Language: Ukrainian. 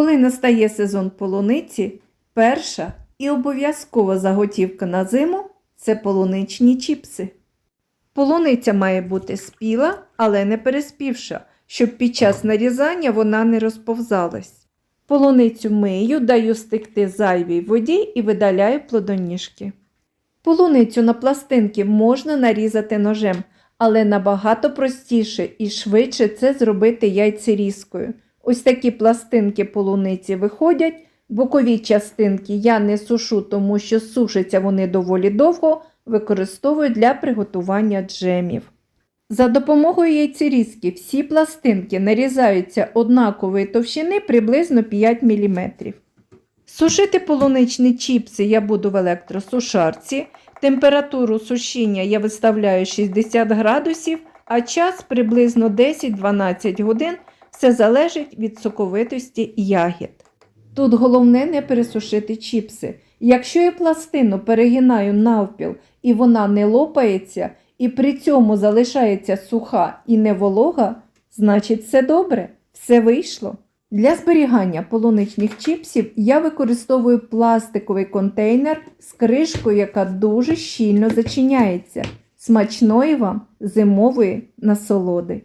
Коли настає сезон полуниці, перша і обов'язкова заготівка на зиму це полуничні чіпси. Полуниця має бути спіла, але не переспівша, щоб під час нарізання вона не розповзалась. Полуницю мию, даю стекти зайвій воді і видаляю плодоніжки. Полуницю на пластинки можна нарізати ножем, але набагато простіше і швидше це зробити яйцерізкою. Ось такі пластинки полуниці виходять. Бокові частинки я не сушу, тому що сушаться вони доволі довго, використовую для приготування джемів. За допомогою яйцерізки всі пластинки нарізаються однакової товщини приблизно 5 мм. Сушити полуничні чіпси я буду в електросушарці. Температуру сушіння я виставляю 60 градусів, а час приблизно 10-12 годин. Все залежить від соковитості ягід. Тут головне не пересушити чіпси. Якщо я пластину перегинаю навпіл і вона не лопається, і при цьому залишається суха і не волога, значить все добре, все вийшло. Для зберігання полуничних чіпсів я використовую пластиковий контейнер з кришкою, яка дуже щільно зачиняється. Смачної вам зимової насолоди!